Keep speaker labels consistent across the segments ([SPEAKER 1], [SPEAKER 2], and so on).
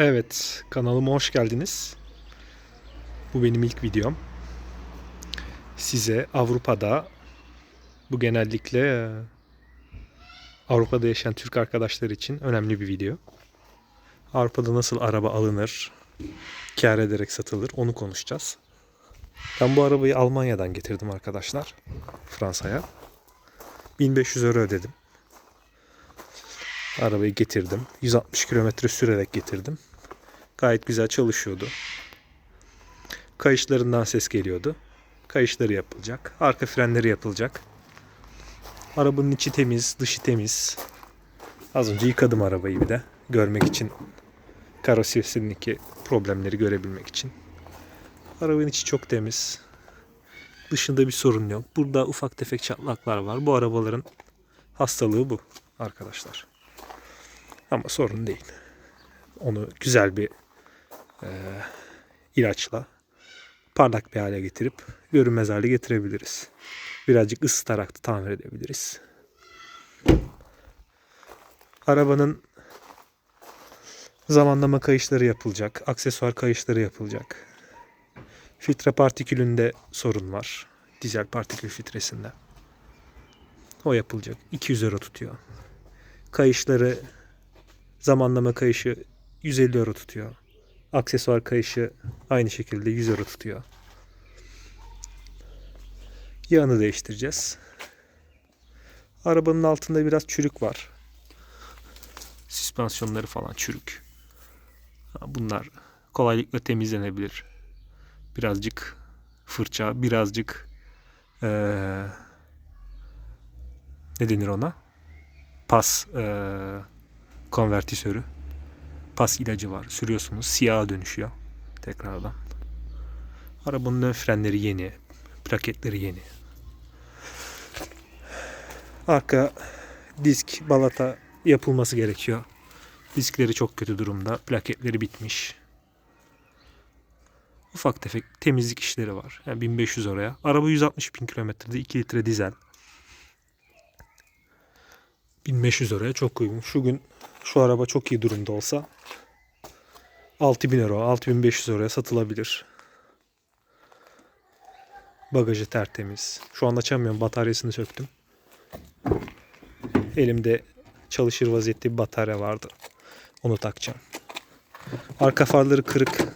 [SPEAKER 1] Evet, kanalıma hoş geldiniz. Bu benim ilk videom. Size Avrupa'da, bu genellikle e, Avrupa'da yaşayan Türk arkadaşlar için önemli bir video. Avrupa'da nasıl araba alınır, kâr ederek satılır onu konuşacağız. Ben bu arabayı Almanya'dan getirdim arkadaşlar. Fransa'ya. 1500 euro ödedim. Arabayı getirdim. 160 kilometre sürerek getirdim. Gayet güzel çalışıyordu. Kayışlarından ses geliyordu. Kayışları yapılacak. Arka frenleri yapılacak. Arabanın içi temiz, dışı temiz. Az önce yıkadım arabayı bir de. Görmek için. Karoserisindeki problemleri görebilmek için. Arabanın içi çok temiz. Dışında bir sorun yok. Burada ufak tefek çatlaklar var. Bu arabaların hastalığı bu arkadaşlar. Ama sorun değil. Onu güzel bir e, ilaçla parlak bir hale getirip görünmez hale getirebiliriz. Birazcık ısıtarak da tamir edebiliriz. Arabanın zamanlama kayışları yapılacak. Aksesuar kayışları yapılacak. Filtre partikülünde sorun var. Dizel partikül filtresinde. O yapılacak. 200 euro tutuyor. Kayışları zamanlama kayışı 150 euro tutuyor. Aksesuar kayışı aynı şekilde 100 euro tutuyor. Yağını değiştireceğiz. Arabanın altında biraz çürük var. Süspansiyonları falan çürük. Bunlar kolaylıkla temizlenebilir. Birazcık fırça, birazcık eee, ne denir ona? Pas eee konvertisörü. Pas ilacı var. Sürüyorsunuz. Siyaha dönüşüyor. Tekrardan. Arabanın ön frenleri yeni. Plaketleri yeni. Arka disk balata yapılması gerekiyor. Diskleri çok kötü durumda. Plaketleri bitmiş. Ufak tefek temizlik işleri var. Yani 1500 oraya. Araba 160 bin kilometrede 2 litre dizel. 1500 oraya çok uygun. Şu gün şu araba çok iyi durumda olsa 6000 euro, 6500 euroya satılabilir. Bagajı tertemiz. Şu an açamıyorum. Bataryasını söktüm. Elimde çalışır vaziyette bir batarya vardı. Onu takacağım. Arka farları kırık.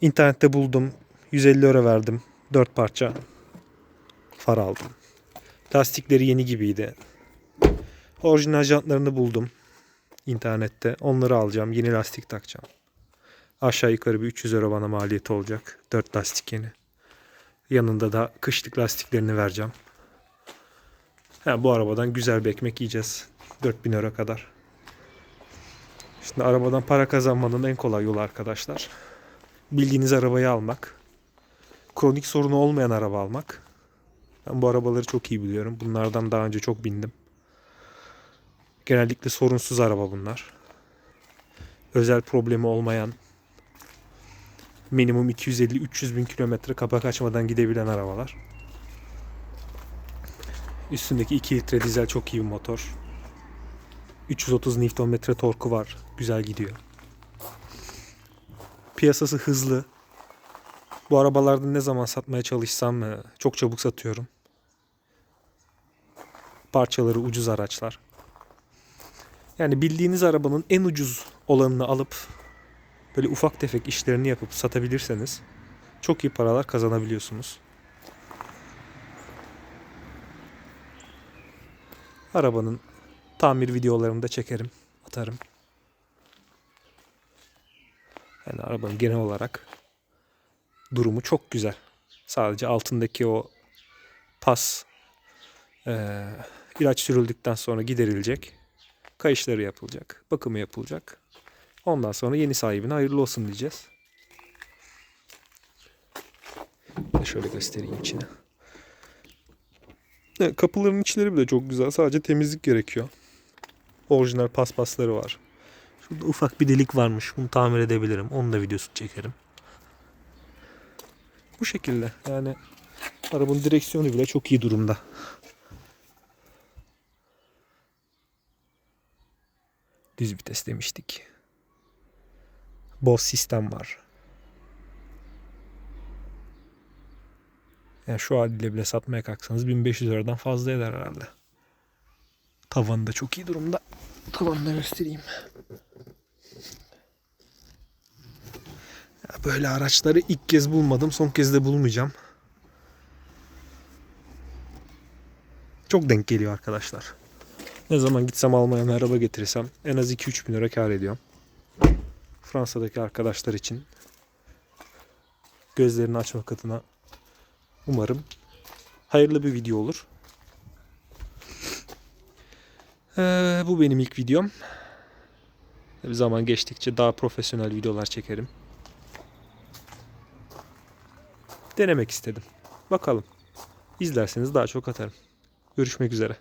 [SPEAKER 1] İnternette buldum. 150 euro verdim. 4 parça far aldım. Lastikleri yeni gibiydi. Orijinal jantlarını buldum internette. Onları alacağım. Yeni lastik takacağım. Aşağı yukarı bir 300 euro bana maliyeti olacak. 4 lastik yeni. Yanında da kışlık lastiklerini vereceğim. Ha, bu arabadan güzel bir ekmek yiyeceğiz. 4000 euro kadar. Şimdi arabadan para kazanmanın en kolay yolu arkadaşlar. Bildiğiniz arabayı almak. Kronik sorunu olmayan araba almak. Ben bu arabaları çok iyi biliyorum. Bunlardan daha önce çok bindim. Genellikle sorunsuz araba bunlar. Özel problemi olmayan minimum 250-300 bin kilometre kapak açmadan gidebilen arabalar. Üstündeki 2 litre dizel çok iyi bir motor. 330 Nm torku var. Güzel gidiyor. Piyasası hızlı. Bu arabalarda ne zaman satmaya çalışsam e, çok çabuk satıyorum. Parçaları ucuz araçlar. Yani bildiğiniz arabanın en ucuz olanını alıp böyle ufak tefek işlerini yapıp satabilirseniz çok iyi paralar kazanabiliyorsunuz. Arabanın tamir videolarını da çekerim, atarım. Yani arabanın genel olarak durumu çok güzel. Sadece altındaki o pas eee, ilaç sürüldükten sonra giderilecek. Kayışları yapılacak. Bakımı yapılacak. Ondan sonra yeni sahibine hayırlı olsun diyeceğiz. Şöyle göstereyim içini. Evet, kapıların içleri bile çok güzel. Sadece temizlik gerekiyor. Orijinal paspasları var. Şurada ufak bir delik varmış. Bunu tamir edebilirim. Onun da videosunu çekerim. Bu şekilde. Yani arabanın direksiyonu bile çok iyi durumda. Düz vites demiştik. Boss sistem var. Yani şu haliyle bile satmaya kalksanız 1500 liradan fazla eder herhalde. Tavanı da çok iyi durumda. Tavanı da göstereyim. Ya böyle araçları ilk kez bulmadım. Son kez de bulmayacağım. Çok denk geliyor arkadaşlar. Ne zaman gitsem Almanya'dan araba getirirsem en az 2-3 bin lira kar ediyorum. Fransa'daki arkadaşlar için gözlerini açmak adına umarım hayırlı bir video olur. Ee, bu benim ilk videom. Bir zaman geçtikçe daha profesyonel videolar çekerim. Denemek istedim. Bakalım. İzlerseniz daha çok atarım. Görüşmek üzere.